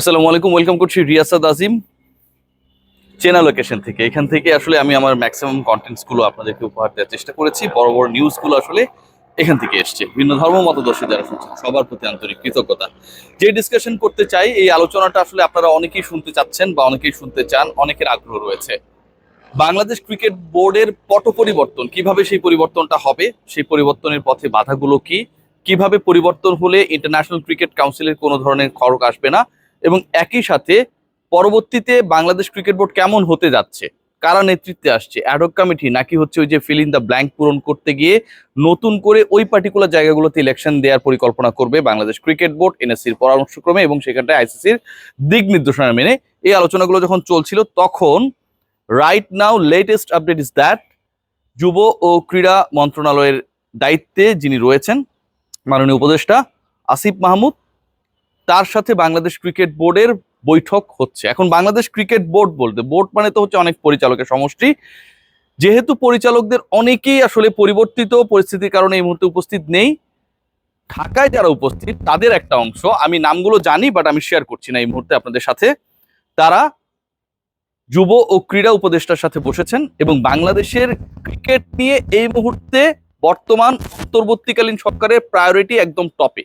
আসসালামু আলাইকুম ওয়েলকাম করছি রিয়াসাদ আজিম চেনা লোকেশন থেকে। এখান থেকে আসলে আমি আমার ম্যাক্সিমাম কন্টেন্টসগুলো আপনাদেরকে উপহার দেওয়ার চেষ্টা করেছি। বড় বড় নিউজগুলো আসলে এখান থেকে এসছে। ভিন্ন ধর্ম মতদর্শী যারা শুনছেন, সবার প্রতি আন্তরিক কৃতজ্ঞতা। যে ডিসকাশন করতে চাই, এই আলোচনাটা আসলে আপনারা অনেকেই শুনতে চাচ্ছেন বা অনেকেই শুনতে চান, অনেকের আগ্রহ রয়েছে। বাংলাদেশ ক্রিকেট বোর্ডের পট পরিবর্তন, কীভাবে সেই পরিবর্তনটা হবে, সেই পরিবর্তনের পথে বাধাগুলো কি, কীভাবে পরিবর্তন হলে ইন্টারন্যাশনাল ক্রিকেট কাউন্সিলের কোনো ধরনের খড়ক আসবে না এবং একই সাথে পরবর্তীতে বাংলাদেশ ক্রিকেট বোর্ড কেমন হতে যাচ্ছে? কারা নেতৃত্বে আসছে? অ্যাডক কমিটি নাকি হচ্ছে ওই যে ফিল ইন দ্য ব্ল্যাঙ্ক পূরণ করতে গিয়ে নতুন করে ওই পার্টিকুলার জায়গাগুলোতে ইলেকশন দেওয়ার পরিকল্পনা করবে বাংলাদেশ ক্রিকেট বোর্ড এনএসসির পরামর্শক্রমে এবং সেখানটায় আইসিসির দিক নির্দেশনা মেনে এই আলোচনাগুলো যখন চলছিল তখন right now latest update is that যুব ও ক্রীড়া মন্ত্রণালয়ের দায়িত্বে যিনি রয়েছেন, মাননীয় উপদেষ্টা আসিফ মাহমুদ তার সাথে বাংলাদেশ ক্রিকেট বোর্ডের বৈঠক হচ্ছে। এখন বাংলাদেশ ক্রিকেট বোর্ড বলতে, বোর্ড মানে তো হচ্ছে অনেক পরিচালকের সমষ্টি। যেহেতু পরিচালকদের অনেকেই আসলে পরিবর্তিত, পরিস্থিতির কারণে এই মুহূর্তে উপস্থিত নেই। ঢাকায় যারা উপস্থিত, তাদের একটা অংশ, আমি নামগুলো জানি বাট আমি শেয়ার করছি না এই মুহূর্তে আপনাদের সাথে। তারা যুব ও ক্রীড়া উপদেষ্টার সাথে বসেছেন এবং বাংলাদেশের ক্রিকেট নিয়ে এই মুহূর্তে বর্তমান অন্তর্বর্তীকালীন সরকারের প্রায়োরিটি একদম টপে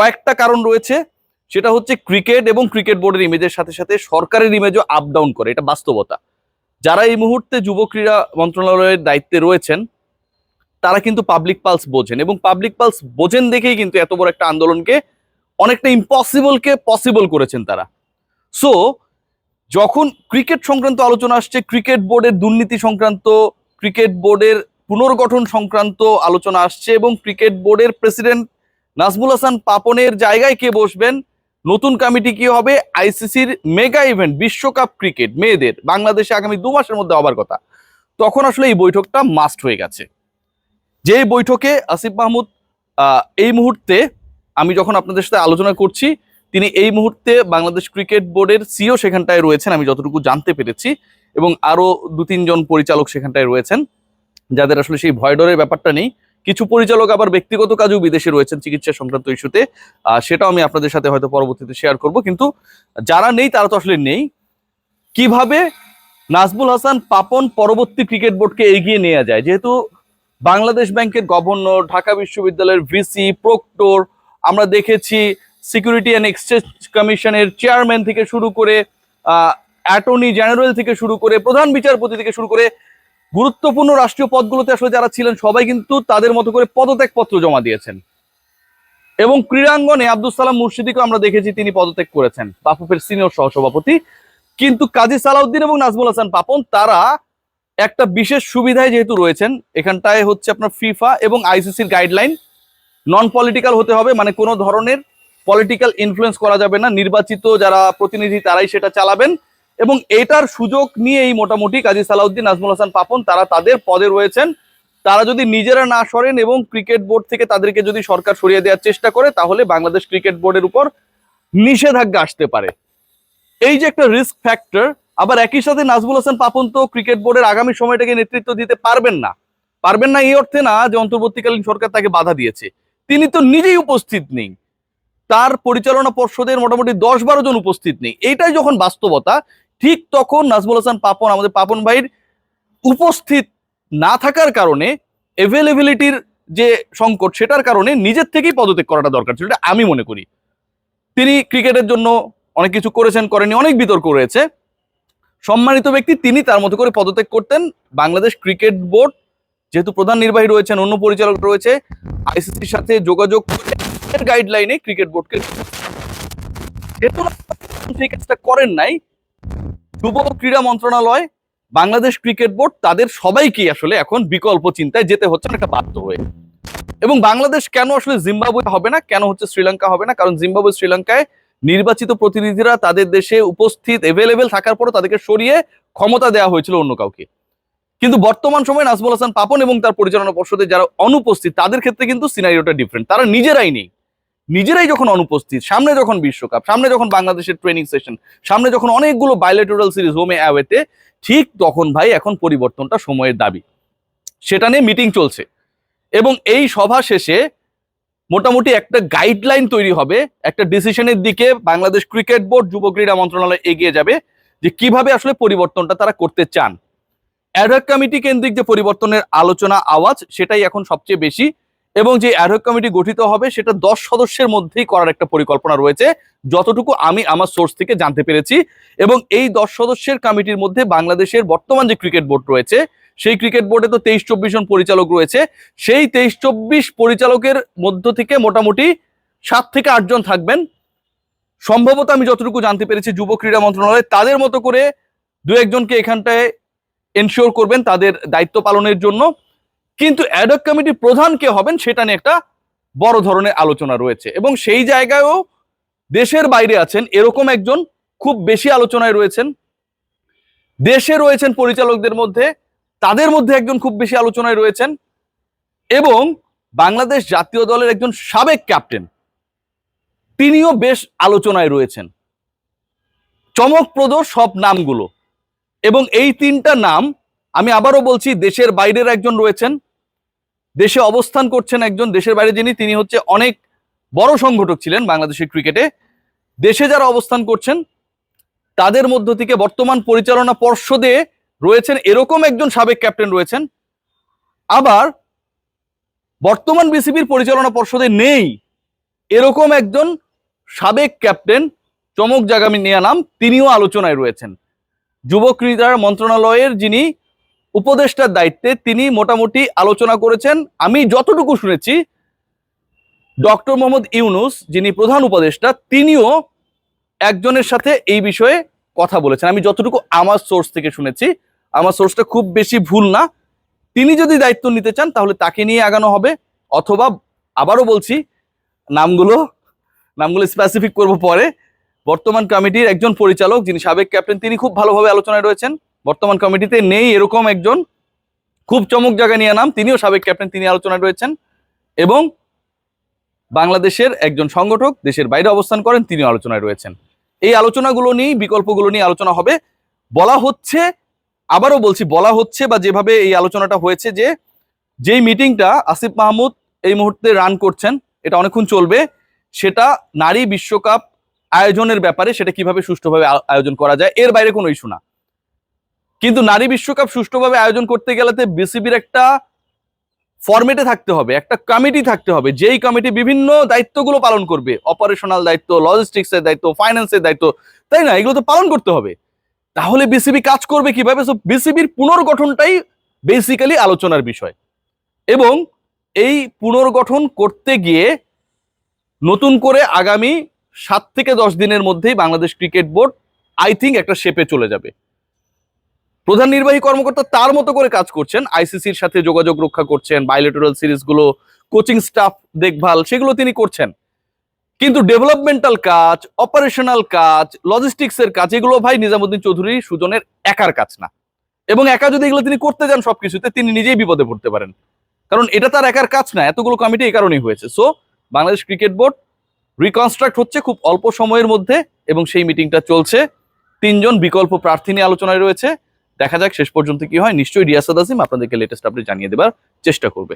কয়েকটা কারণ রয়েছে। সেটা হচ্ছে ক্রিকেট এবং ক্রিকেট বোর্ডের ইমেজের সাথে সাথে সরকারের ইমেজও আপ ডাউন করে, এটা বাস্তবতা। যারা এই মুহূর্তে যুব ক্রীড়া মন্ত্রণালয়ের দায়িত্বে রয়েছেন, তারা কিন্তু পাবলিক পালস বোঝেন এবং পাবলিক পালস বোঝেন দেখেই কিন্তু এত বড় একটা আন্দোলনকে অনেকটা ইম্পসিবলকে পসিবল করেছেন তারা। সো যখন ক্রিকেট সংক্রান্ত আলোচনা আসছে ক্রিকেট বোর্ডের দুর্নীতি সংক্রান্ত ক্রিকেট বোর্ডের পুনর্গঠন সংক্রান্ত আলোচনা আসছে এবং ক্রিকেট বোর্ডের প্রেসিডেন্ট নাজমুল হাসান পাপনের জায়গায় কে বসবেন? নতুন কমিটি কি হবে? আইসিসির মেগা ইভেন্ট, বিশ্বকাপ ক্রিকেট, মেয়েদের। বাংলাদেশে আগামী দু মাসের মধ্যে হবার কথা। তখন আসলে এই বৈঠকটা মাস্ট হয়ে গেছে। যে বৈঠকে আসিফ মাহমুদ এই মুহূর্তে আমি যখন আপনাদের সাথে আলোচনা করছি, তিনি এই মুহূর্তে বাংলাদেশ ক্রিকেট বোর্ডের সিও সেখানটায় রয়েছেন, আমি যতটুকু জানতে পেরেছি, এবং আরও দু তিনজন পরিচালক সেখানটায় রয়েছেন, যাদের আসলে সেই ভয় ডরের ব্যাপারটা নেই। কিছু পরিচালক আবার ব্যক্তিগত কাজেও বিদেশে রয়েছেন চিকিৎসা সংক্রান্ত ইস্যুতে। সেটাও আমি আপনাদের সাথে হয়তো পরবর্তীতে শেয়ার করব। কিন্তু যারা নেই, তারা তো আসলে নেই। কীভাবে নাজমুল হাসান পাপন পরবর্তী ক্রিকেট বোর্ডকে এগিয়ে নেওয়া যায়? যেহেতু বাংলাদেশ ব্যাংকের গভর্নর, ঢাকা বিশ্ববিদ্যালয়ের ভিসি, প্রক্টর, আমরা দেখেছি সিকিউরিটি অ্যান্ড এক্সচেঞ্জ কমিশনের চেয়ারম্যান থেকে শুরু করে অ্যাটর্নি জেনারেল থেকে শুরু করে প্রধান বিচারপতি থেকে শুরু করে গুরুত্বপূর্ণ রাষ্ট্রীয় পদগুলোতে আসলে যারা ছিলেন, সবাই কিন্তু তাদের মতো করে পদত্যাগ পত্র জমা দিয়েছেন। এবং ক্রীড়াঙ্গনে আব্দুল সালাম মুর্শিদিকে আমরা দেখেছি তিনি পদত্যাগ করেছেন, বাফুফের সিনিয়র সহসভাপতি। কিন্তু কাজী সালাউদ্দিন এবং নাজমুল হাসান পাপন, তারা একটা বিশেষ সুবিধায় যেহেতু রয়েছেন, এখানটায় হচ্ছে আপনার ফিফা এবং আইসিসির গাইডলাইন। নন পলিটিক্যাল হতে হবে মানে কোনো ধরনের পলিটিক্যাল ইনফ্লুয়েন্স করা যাবে না। নির্বাচিত যারা প্রতিনিধি, তারাই সেটা চালাবেন। এবং এটার সুযোগ নিয়েই মোটামুটি কাজী সালাউদ্দিন নাজমুল হাসান পাপন, তারা তাদের পদে রয়েছেন। তারা যদি নিজেরা না সরেন এবং ক্রিকেট বোর্ড থেকে তাদেরকে যদি সরকার সরিয়ে দেওয়ার চেষ্টা করে, তাহলে বাংলাদেশ ক্রিকেট বোর্ডের উপর নিষেধাজ্ঞা আসতে পারে। এই যে একটা রিস্ক ফ্যাক্টর আবার একই সাথে নাজমুল হাসান পাপন তো ক্রিকেট বোর্ডের আগামী সময়টাকে নেতৃত্ব দিতে পারবেন না। পারবেন না এই অর্থে না যে অন্তর্বর্তীকালীন সরকার তাকে বাধা দিয়েছে। তিনি তো নিজেই উপস্থিত নেই। তার পরিচালনা পর্ষদের মোটামুটি দশ বারো জন উপস্থিত নেই। এইটাই যখন বাস্তবতা ঠিক তখন নাজমুল হাসান পাপন, আমাদের পাপন ভাইয়ের উপস্থিত না থাকার কারণে অ্যাভেলেবিলিটির যে সংকট সেটার কারণে নিজের থেকেই পদত্যাগ করাটা দরকার ছিল, এটা আমি মনে করি। তিনি ক্রিকেটের জন্য অনেক কিছু করেছেন করেনি অনেক বিতর্ক রয়েছে। সম্মানিত ব্যক্তি, তিনি তার মতো করে পদত্যাগ করতেন। বাংলাদেশ ক্রিকেট বোর্ড যেহেতু প্রধান নির্বাহী রয়েছেন, অন্য পরিচালক রয়েছে আইসিসির সাথে যোগাযোগ গাইডলাইনে ক্রিকেট বোর্ডকে সেই কাজটা করেন নাই যুব ক্রীড়া মন্ত্রণালয়, বাংলাদেশ ক্রিকেট বোর্ড, তাদের সবাইকেই আসলে এখন বিকল্প চিন্তায় যেতে হচ্ছে একটা বাধ্য হয়ে। এবং বাংলাদেশ কেন আসলে জিম্বাবুয়ে হবে না, কেন হচ্ছে শ্রীলঙ্কা হবে না? কারণ জিম্বাবুয়ে শ্রীলঙ্কায় নির্বাচিত প্রতিনিধিরা তাদের দেশে উপস্থিত এভেলেবেল থাকার পরও তাদেরকে সরিয়ে ক্ষমতা দেওয়া হয়েছিল অন্য কাউকে। কিন্তু বর্তমান সময়ে নাজমুল হাসান পাপন এবং তার পরিচালনা পর্ষদে যারা অনুপস্থিত, তাদের ক্ষেত্রে কিন্তু সিনারিওটা ডিফারেন্ট তারা নিজেরাই নেই। নিজেরাই যখন অনুপস্থিত, সামনে যখন বিশ্বকাপ, সামনে যখন বাংলাদেশের ট্রেনিং সেশন সামনে যখন অনেকগুলো বাইলেটোরাল সিরিজ হোমে অ্যাওয়েতে ঠিক তখন ভাই এখন পরিবর্তনটা সময়ের দাবি। সেটা নিয়ে মিটিং চলছে। এবং এই সভা শেষে মোটামুটি একটা গাইডলাইন তৈরি হবে, একটা ডিসিশনের দিকে বাংলাদেশ ক্রিকেট বোর্ড যুব ক্রীড়া মন্ত্রণালয় এগিয়ে যাবে যে কীভাবে আসলে পরিবর্তনটা তারা করতে চান। অ্যাডহক কমিটি কেন্দ্রিক যে পরিবর্তনের আলোচনা আওয়াজ, সেটাই এখন সবচেয়ে বেশি এবং যে অ্যাডহক কমিটি গঠিত হবে, সেটা দশ সদস্যের মধ্যেই করার একটা পরিকল্পনা রয়েছে, যতটুকু আমি আমার সোর্স থেকে জানতে পেরেছি। এবং এই দশ সদস্যের কমিটির মধ্যে বাংলাদেশের বর্তমান যে ক্রিকেট বোর্ড রয়েছে, সেই ক্রিকেট বোর্ডে তো তেইশ চব্বিশ জন পরিচালক রয়েছে। সেই তেইশ চব্বিশ পরিচালকের মধ্য থেকে মোটামুটি সাত থেকে আটজন থাকবেন। সম্ভবত আমি যতটুকু জানতে পেরেছি যুব ক্রীড়া মন্ত্রণালয়, তাদের মতো করে দু একজনকে এখানটায় এনশিওর করবেন তাদের দায়িত্ব পালনের জন্য। কিন্তু অ্যাডক কমিটির প্রধান কে হবেন সেটা নিয়ে একটা বড় ধরনের আলোচনা রয়েছে। এবং সেই জায়গায়ও দেশের বাইরে আছেন, এরকম একজন খুব বেশি আলোচনায় রয়েছেন। দেশে রয়েছেন পরিচালকদের মধ্যে, তাদের মধ্যে একজন খুব বেশি আলোচনায় রয়েছেন। এবং বাংলাদেশ জাতীয় দলের একজন সাবেক ক্যাপ্টেন, তিনিও বেশ আলোচনায় রয়েছেন। চমকপ্রদ সব নামগুলো। এবং এই তিনটা নাম, আমি আবারও বলছি, দেশের বাইরের একজন রয়েছেন দেশে অবস্থান করছেন একজন দেশের বাইরে যিনি, তিনি হচ্ছে অনেক বড় সংগঠক ছিলেন বাংলাদেশের ক্রিকেটে। দেশে যারা অবস্থান করছেন, তাদের মধ্য থেকে বর্তমান পরিচালনা পর্ষদে রয়েছেন এরকম একজন সাবেক ক্যাপ্টেন রয়েছেন। আবার বর্তমান বিসিবির পরিচালনা পর্ষদে নেই এরকম একজন সাবেক ক্যাপ্টেন, চমক জাগামি নেয়া নাম তিনিও আলোচনায় রয়েছেন। যুব ক্রীড়া মন্ত্রণালয়ের যিনি উপদেষ্টার দায়িত্বে তিনি মোটামুটি আলোচনা করেছেন। আমি যতটুকু শুনেছি, ডক্টর মোহাম্মদ ইউনুস, যিনি প্রধান উপদেষ্টা, তিনিও একজনের সাথে এই বিষয়ে কথা বলেছেন। আমি যতটুকু আমার সোর্স থেকে শুনেছি, আমার সোর্সটা খুব বেশি ভুল না। তিনি যদি দায়িত্ব নিতে চান, তাহলে তাকে নিয়ে আগানো হবে। অথবা আবারও বলছি, নামগুলো নামগুলো স্পেসিফিক করব পরে। বর্তমান কমিটির একজন পরিচালক, যিনি সাবেক ক্যাপ্টেন তিনি খুব ভালোভাবে আলোচনায় রয়েছেন। বর্তমান কমিটিতে নেই এরকম একজন। খুব চমক জায়গা নিয়ে নাম, তিনিও সাবেক ক্যাপ্টেন, তিনি আলোচনায় রয়েছেন। এবং বাংলাদেশের একজন সংগঠক, দেশের বাইরে অবস্থান করেন, তিনিও আলোচনায় রয়েছেন। এই আলোচনাগুলো নিয়ে বিকল্পগুলো নিয়ে আলোচনা হবে। বলা হচ্ছে, আবারও বলছি, বলা হচ্ছে বা যেভাবে এই আলোচনাটা হয়েছে যে, যেই মিটিংটা আসিফ মাহমুদ এই মুহূর্তে রান করছেন, এটা অনেকক্ষণ চলবে, সেটা নারী বিশ্বকাপ আয়োজনের ব্যাপারে, সেটা কীভাবে সুষ্ঠুভাবে আয়োজন করা যায়, এর বাইরে কোনো ইস্যু না। কিন্তু নারী বিশ্বকাপ সুষ্ঠুভাবে আয়োজন করতে গেলে বিসিবির একটা ফরম্যাটে থাকতে হবে, একটা কমিটি থাকতে হবে। যেই কমিটি বিভিন্ন দায়িত্বগুলো পালন করবে অপারেশনাল দায়িত্ব লজিস্টিক্সের দায়িত্ব ফাইন্যান্সের দায়িত্ব, তাই না? এগুলো তো পালন করতে হবে। তাহলে বিসিবি কাজ করবে কীভাবে? সো বিসিবির পুনর্গঠনটাই বেসিক্যালি আলোচনার বিষয়। এবং এই পুনর্গঠন করতে গিয়ে নতুন করে আগামী সাত থেকে দশ দিনের মধ্যেই Bangladesh cricket board I think একটা শেপে চলে যাবে। প্রধান নির্বাহী কর্মকর্তা তার মতো করে কাজ করছেন। আইসিসির সাথে যোগাযোগ রক্ষা করছেন বাইলেটোরাল সিরিজগুলো কোচিং স্টাফ দেখভাল, সেগুলো তিনি করছেন। কিন্তু ডেভেলপমেন্টাল কাজ অপারেশনাল কাজ লজিস্টিক্সের কাজ, এগুলো ভাই নিজামুদ্দিন চৌধুরী সুজনের একার কাজ না। এবং একা যদি এগুলো তিনি করতে যান সবকিছুতে, তিনি নিজেই বিপদে পড়তে পারেন। কারণ এটা তার একার কাজ না, এতগুলো কমিটি এই কারণেই হয়েছে। So Bangladesh cricket board reconstruct হচ্ছে খুব অল্প সময়ের মধ্যে এবং সেই মিটিংটা চলছে। তিনজন বিকল্প প্রার্থী নিয়ে আলোচনায় রয়েছে। দেখা যাক শেষ পর্যন্ত কি হয়। নিশ্চয়ই রিয়াসাদ আসিম আপনাদেরকে লেটেস্ট আপডেট জানিয়ে দেবার চেষ্টা করবে।